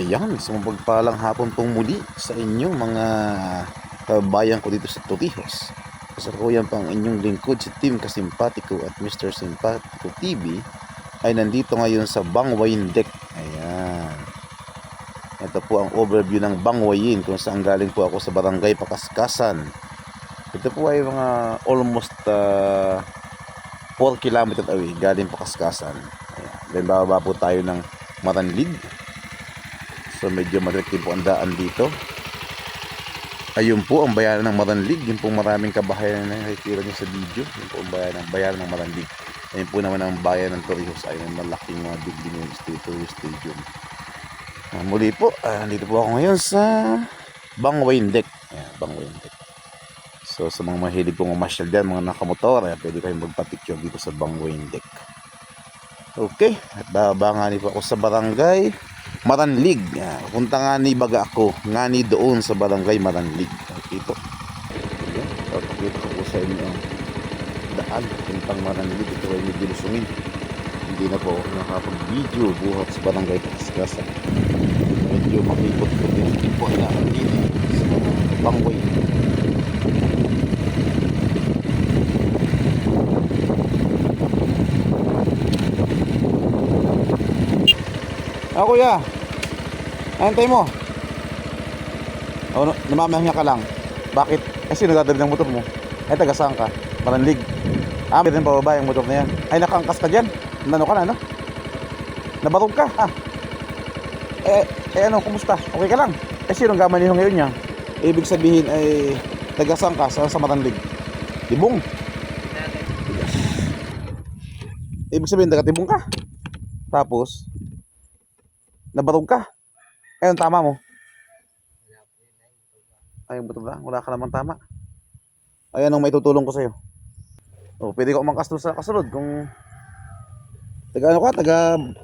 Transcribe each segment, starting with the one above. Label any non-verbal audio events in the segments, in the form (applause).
Ayan, isang mapagpalang hapon pong muli sa inyong mga kabayan ko dito sa Torrijos. Kasalukuyan pang inyong lingkod si Team Kasimpatiko at Mr. Simpatiko TV ay nandito ngayon sa Bangwayin Deck. Ayan. Ito po ang overview ng Bangwayin kung saan galing po ako sa Barangay Pakaskasan. Ito po ay mga almost uh, 4 kilometers away galing Pakaskasan. Ayan. Then bababa po tayo ng Maranlig. So medyo madirektin po ang daan dito. Ayun po ang bayaran ng Maranlig. Yung po maraming kabahayan na nakikita niyo sa video. Yung po ang bayaran ng, bayaran ng Maranlig. Ayun po naman ang bayan ng Torrijos ay may malaking mga building State Torrijos Stadium. Ah, muli po, ah, nandito po ako ngayon sa Bangwain Deck. Ayan, Bangwain Deck. So sa mga mahilig pong mamasyal dyan, mga nakamotor, ayan, pwede kayong magpa-picture dito sa Bangwain Deck. Okay, at bababa nga ni po ako sa barangay Maranlig. Punta nga ni baga ako, nga ni doon sa barangay Maranlig. Ayan, papakita ko po sa inyo ang daan puntang Maranlig. Ito ay medyo lusungin. Hindi na po ako nakapag-video buhat sa barangay Paskasan. Medyo makikot ko din po daan dito sa Bangway. Ah, kuya. Antay mo. Oh, no, namamahinga ka lang. Bakit? Kasi nagdadali ng motor mo. Ay, taga saan ka? Maranlig. Ah, may rin pababa yung motor na yan. Ay, nakaangkas ka dyan. Nano ka na, no? Nabarog ka, ah. Eh, eh ano, kumusta? Okay ka lang? Eh, sinong gaman niyo ngayon niya? Ibig sabihin ay taga ka? Saan sa Maranlig? Tibong. Ibig sabihin, taga Tibong ka. Tapos, nabarog ka. Ayun, tama mo. Ayun, buto ba? Wala ka naman tama. Ayan ang may tutulong ko sa'yo. O, pwede ka umangkas doon sa kasunod kung taga ano ka, taga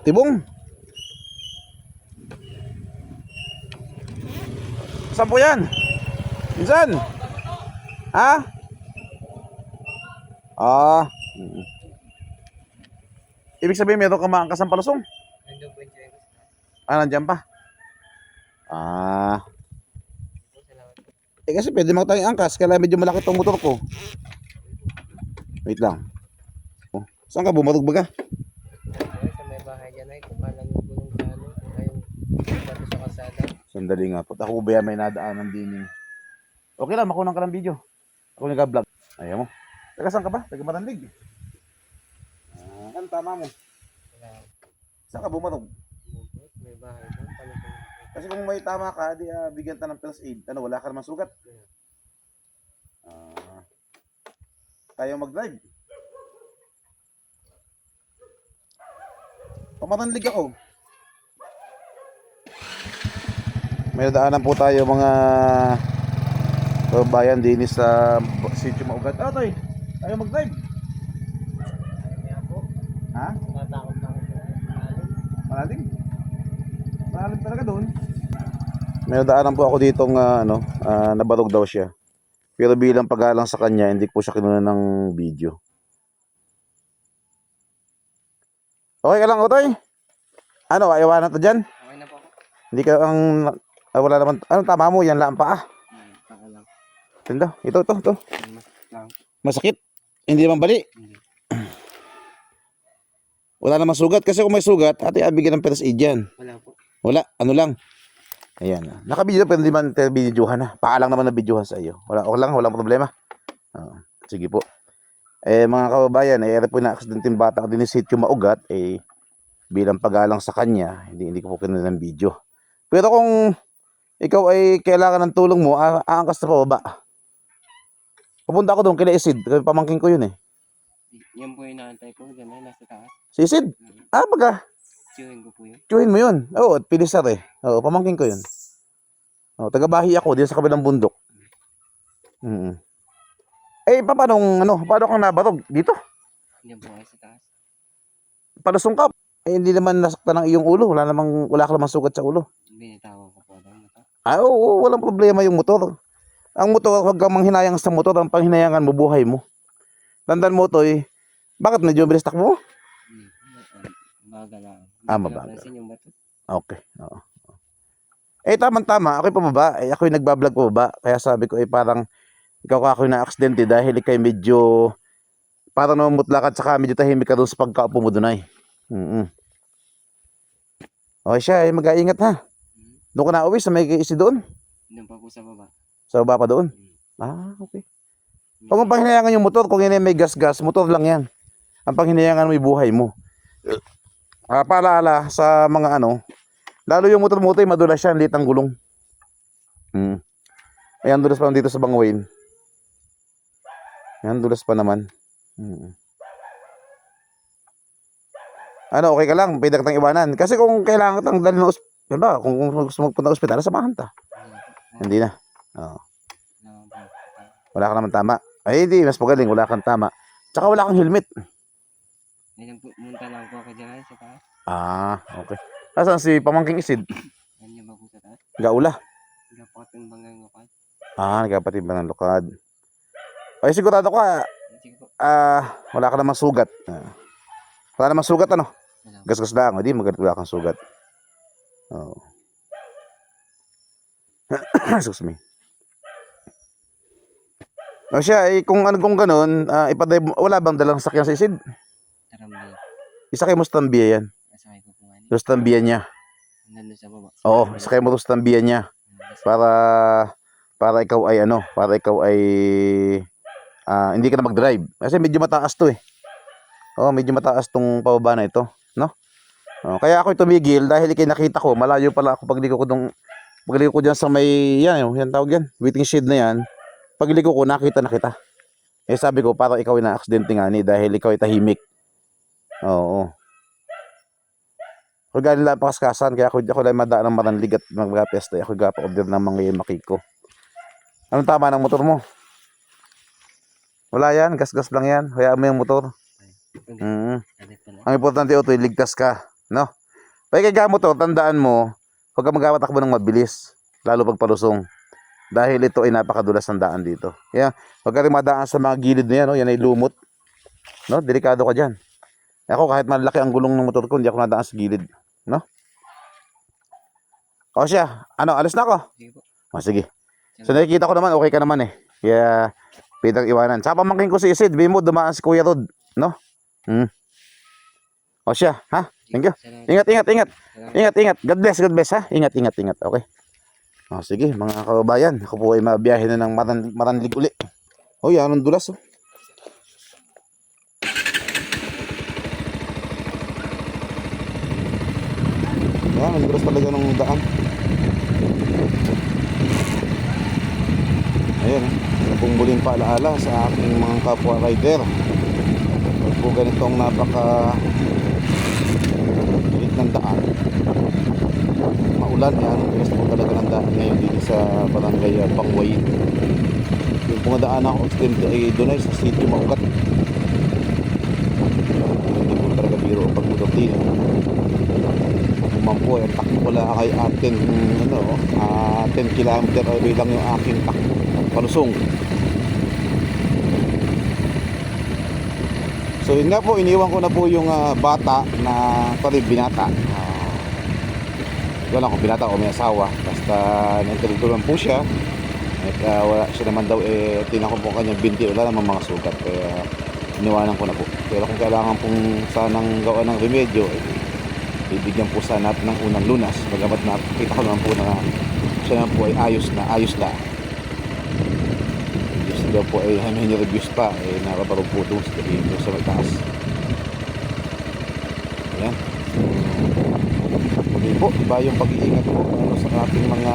Tibong. Saan po yan? Minsan? Ha? Ah. Ibig sabihin meron ka maangkas ng palusong? Nandun po yung Diyos. Ah, nandiyan pa? Ah. Eh kasi pwede mo tayong angkas, kaya medyo malaki tong motor ko. Wait lang. Oh, saan ka bumarog baga? Sa may bahay dyan ay paano yung gulong sa ano, bato sa kalsada. Sandali nga po. Ako ba may nadaanan din eh. Okay lang, makunan ka ng video. Ako nag-vlog. Ayaw mo. Taga saan ka ba? Taga Marandig. Ah, ano tama mo? Saan ka bumarog? May bahay dyan. Paano yung Kasi kung may tama ka, di ah, bigyan ta ng first aid. Ano, wala ka naman sugat. Ah, tayo mag-drive. Pamaranlig ako. May daanan po tayo mga kabayan din sa sitio Maugat. Ah, toy. Tayo mag-drive. Kaya po, Ha? natakot na ako po. Malalim. Malalim talaga doon. May daanan po ako dito ng ano, ah, nabarog daw siya. Pero bilang pagalang sa kanya, hindi po siya kinuha ng video. Okay ka lang, Otoy? Ano, ayawan na to dyan? Okay na po ako. Hindi ka ang... ah, wala naman... Ano, tama mo? Yan lang pa ah. Hmm, Taka lang. Tinda. Ito, ito, ito. Masakit. Hindi naman bali. Hindi. Wala namang sugat. Kasi kung may sugat, ate, abigyan ng first aid dyan. Wala po. Wala, ano lang. Ayan. ah. Nakabidyo pero hindi man binidyohan na. Paalang naman na videohan sa iyo. Wala, okay lang, walang problema. Ah, sige po. Eh mga kababayan, eh ere po na aksidenteng bata ko din ni sitio maugat, eh bilang pagalang sa kanya, hindi hindi ko po kinuha ng video. Pero kung ikaw ay kailangan ng tulong mo, a- aangkas na pababa. Pupunta ako doon kila Isid, kasi pamangking ko yun eh. Yan po yung inaantay ko. Dyan ay nasa taas. Si Isid, ah baga, Tiyuhin ko po yun. Tiyuhin mo yun. Oo, at pilisar eh. Oo, pamangkin ko yun. Oo, tagabahi ako dito sa kabilang bundok. Mm Eh, pa, paano, ano, paano kang nabarog? Dito? Yan po sa taas. Palusong ka. Eh, hindi naman nasaktan ng iyong ulo. Wala namang, wala ka namang sugat sa ulo. Binitawan ko po. Ah, oo, oo, walang problema yung motor. Ang motor, huwag kang manghinayang sa motor. Ang panghinayangan mo, buhay mo. Tandaan mo to eh. Bakit medyo bilis takbo mo? Hmm. Bagal lang. Ah, mabagal. Okay. Oo. Eh, tamang-tama. Ako'y pababa. Eh, ako'y nagbablog pababa. Kaya sabi ko, eh, parang ikaw ka ako'y na-aksidente dahil ikay medyo parang namumutlakad saka medyo tahimik ka doon sa pagkaupo mo doon ay. Mm Okay siya, eh, mag-aingat ha. Doon ka na uwi sa may isi doon. Doon pa po sa baba. Sa baba pa doon. Ah, okay. Huwag mong panghinayangan yung motor. Kung yun ay may gas-gas, motor lang yan. Ang panghinayangan mo yung buhay mo. Ah, paalala sa mga ano, lalo yung motor mo ito, madulas siya, liit ang gulong. Hmm. Ayan, dulas pa dito sa Bangwain. Ayan, dulas pa naman. Hmm. Ano, okay ka lang, pwede kitang iwanan. Kasi kung kailangan kitang dalhin ng ospital, ba, kung, kung gusto magpunta ng ospital, samahan ta. Hindi na. Oo. Wala ka naman tama. Ay, di, mas magaling, wala kang tama. Tsaka wala kang helmet. May nagpunta lang po ako dyan sa taas. Ah, okay. Nasaan si Pamangking Isid? Yan niya ba po sa taas? Gaula. Nagpakatimbang ng lokal. Ah, nagkapatid ba ng lukad? Ay, sigurado ka, ah, wala ka namang sugat. Ah. Wala namang sugat, ano? Gasgas lang, hindi maganda wala kang sugat. Oo. (coughs) Excuse me. O siya, eh, kung ano kung ganun, ah, ipaday, wala bang dalang sakyan sa Isid? Tarambi. Isa kay Mustambia yan. Kasakay ko po nga niya. Niya. Nandun sa baba. Oo, isa kay Rustambia niya. para para ikaw ay ano, para ikaw ay ah, hindi ka na mag-drive. Kasi medyo mataas 'to eh. Oh, medyo mataas tong pababa na ito, no? Oh, kaya ako tumigil dahil ikay nakita ko, malayo pala ako pagliko ko dong pagliko ko diyan sa may yan, yung yan tawag yan, waiting shed na yan. Pagliko ko nakita na kita. Eh sabi ko para ikaw ay na-aksidente nga ni dahil ikaw ay tahimik. Oo. Kung galing lang pakaskasan, kaya ako, ako lang madaan ng maranlig at magpesta. Ako gapa order ng mga makiko. Anong tama ng motor mo? Wala yan, gas-gas lang yan. Hayaan mo yung motor. Mm. Pala. Ang importante ito, ligtas ka. No? Pag kaya motor, tandaan mo, huwag ka magkawatakbo ng mabilis. Lalo pag palusong. Dahil ito ay napakadulas ng daan dito. Kaya, huwag ka rin madaan sa mga gilid na yan. No? Yan ay lumot. No? Delikado ka dyan. Ako, kahit malaki ang gulong ng motor ko, hindi ako nadaan sa gilid. No? O siya, ano, alis na ako. Sige po. O, sige. So nakikita ko naman, okay ka naman eh. Kaya, pwedeng iwanan. Sa pamangkin ko si Isid, mo dumaan si Kuya Rod. No? Hmm. O siya, ha? Thank you. Ingat, ingat, ingat. Ingat, ingat. God bless, God bless, ha? Ingat, ingat, ingat. Okay. O, sige, mga kababayan. Ako po ay mabiyahe na ng maran, maranlig uli. O, yan, anong dulas, oh. Ang dulas talaga ng daan. Ayan, pong muling paalaala sa aking mga kapwa rider. Pag po ganitong napaka liit ng daan, maulan yan, ang bilis po talaga ng daan ngayon dito sa barangay uh, Pangwayin. Yung pong daan ako extend ay doon ay sa sitio Maugat. Hindi po talaga biro ang pagmudotin. Kumang po, ang takbo pala kay atin, ano, ah, 10 kilometer away lang yung aking takbo palusong. So yun nga po, iniwan ko na po yung ah, bata na pari binata. Uh, wala kung binata o may asawa. Basta nagkalito lang po siya. At ah, wala siya naman daw eh tinan ko po kanyang binti wala namang mga sugat kaya iniwanan ko na po. Pero kung kailangan pong sanang gawa ng remedyo, eh, bibigyan po sana natin ng unang lunas. Bagamat nakita ko naman po na siya naman po ay ayos na, ayos na. Gusto daw po ay may reviews pa eh nakabarog po doon sa dito sa mataas ayan. Muli po iba yung pag-iingat po ano, sa ating mga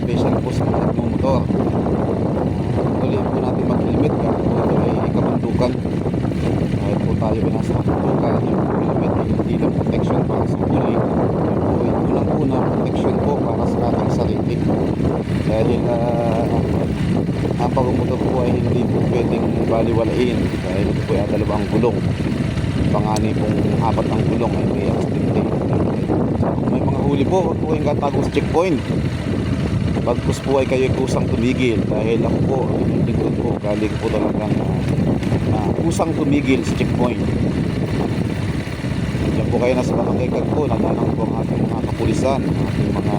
special po sa mga motor. Muli po natin kahit po ito ay kabandukan tayo yung helmet ay hindi lang protection para sa po ay unang-unang protection po para sa ating sarili. Dahil ah, ang pagmumotor po ay hindi po pwedeng baliwalain dahil po ay dalawang gulong. Pangani pong apat ang gulong ay may accidente may mga huli po huwag po kayong katago sa checkpoint. Pagkus po ay kayo kusang tumigil. Dahil ako po yung lingkod ko galing po talagang ah, kusang tumigil sa checkpoint yan po kayo nasa barangay Kagpo, naghanang po ang ating mga kapulisan, ating mga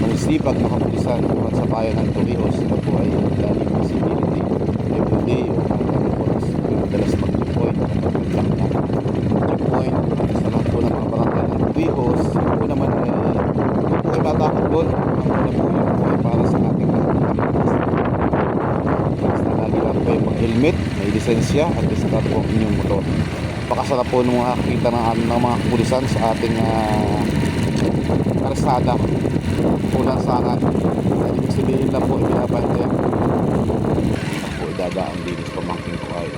magsipag na kapulisan at sa bayan ng Torrijos. Sila po ay galing visibility everyday o mga oras madalas mag-checkpoint mag-contact na checkpoint sa lahat po ng mga barangay ng Torrijos. Po naman ay hindi po kayo matakot doon. Ang po ay para sa ating lahat mag-helmet, may lisensya at discard po ang inyong motor. Pakasarap po nung makakita ng, ng mga kapulisan sa ating uh, karsada. Pulang sangat. Dahil ibig sabihin lang po, binabantayan po. po idadaan din sa pamangking ko ay.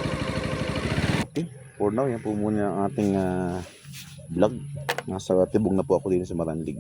Okay, for now, yan po muna ang ating ah, vlog. Nasa tibong na po ako din sa Maranlig.